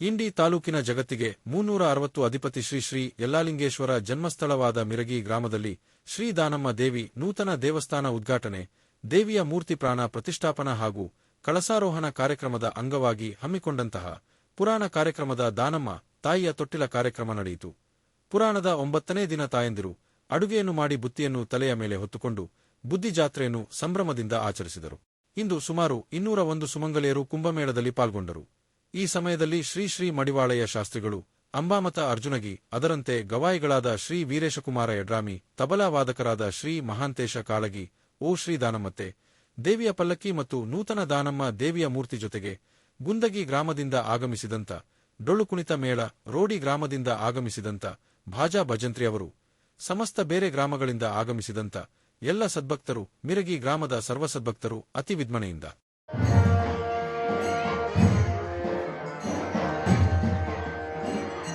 ಇಂಡಿ ತಾಲೂಕಿನ ಜಗತ್ತಿಗೆ ಮುನ್ನೂರ ಅರವತ್ತು ಅಧಿಪತಿ ಶ್ರೀ ಶ್ರೀ ಯಲ್ಲಾಲಿಂಗೇಶ್ವರ ಜನ್ಮಸ್ಥಳವಾದ ಮಿರಗಿ ಗ್ರಾಮದಲ್ಲಿ ಶ್ರೀ ದಾನಮ್ಮ ದೇವಿ ನೂತನ ದೇವಸ್ಥಾನ ಉದ್ಘಾಟನೆ, ದೇವಿಯ ಮೂರ್ತಿ ಪ್ರಾಣ ಪ್ರತಿಷ್ಠಾಪನಾ ಹಾಗೂ ಕಳಸಾರೋಹಣ ಕಾರ್ಯಕ್ರಮದ ಅಂಗವಾಗಿ ಹಮ್ಮಿಕೊಂಡಂತಹ ಪುರಾಣ ಕಾರ್ಯಕ್ರಮದ ದಾನಮ್ಮ ತಾಯಿಯ ತೊಟ್ಟಿಲ ಕಾರ್ಯಕ್ರಮ ನಡೆಯಿತು. ಪುರಾಣದ ಒಂಬತ್ತನೇ ದಿನ ತಾಯಂದಿರು ಅಡುಗೆಯನ್ನು ಮಾಡಿ ಬುತ್ತಿಯನ್ನು ತಲೆಯ ಮೇಲೆ ಹೊತ್ತುಕೊಂಡು ಬುದ್ಧಿ ಜಾತ್ರೆಯನ್ನು ಸಂಭ್ರಮದಿಂದ ಆಚರಿಸಿದರು. ಇಂದು ಸುಮಾರು ಇನ್ನೂರ ಒಂದು ಸುಮಂಗಲಿಯರು ಕುಂಭಮೇಳದಲ್ಲಿ ಪಾಲ್ಗೊಂಡರು. ಈ ಸಮಯದಲ್ಲಿ ಶ್ರೀ ಶ್ರೀ ಮಡಿವಾಳಯ ಶಾಸ್ತ್ರಿಗಳು, ಅಂಬಾಮತ ಅರ್ಜುನಗಿ, ಅದರಂತೆ ಗವಾಯಿಗಳಾದ ಶ್ರೀ ವೀರೇಶಕುಮಾರ ಯಡ್ರಾಮಿ, ತಬಲಾ ವಾದಕರಾದ ಶ್ರೀ ಮಹಾಂತೇಶ ಕಾಳಗಿ, ಓ ಶ್ರೀ ದಾನಮ್ಮತ್ತೆ ದೇವಿಯ ಪಲ್ಲಕ್ಕಿ ಮತ್ತು ನೂತನ ದಾನಮ್ಮ ದೇವಿಯ ಮೂರ್ತಿ ಜೊತೆಗೆ ಗುಂದಗಿ ಗ್ರಾಮದಿಂದ ಆಗಮಿಸಿದಂತ, ಡೊಳ್ಳು ಕುಣಿತ ಮೇಳ ರೋಡಿ ಗ್ರಾಮದಿಂದ ಆಗಮಿಸಿದಂತ ಭಾಜಾ ಭಜಂತ್ರಿ ಅವರು, ಸಮಸ್ತ ಬೇರೆ ಗ್ರಾಮಗಳಿಂದ ಆಗಮಿಸಿದಂತ ಎಲ್ಲ ಸದ್ಭಕ್ತರು, ಮಿರಗಿ ಗ್ರಾಮದ ಸರ್ವಸದ್ಭಕ್ತರು ಅತಿ ವಿದ್ಮನೆಯಿಂದ.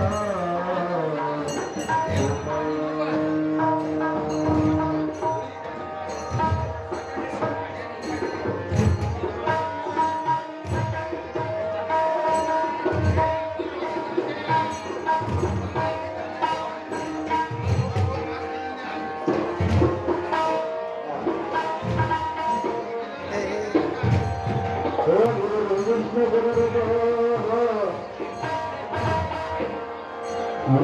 love.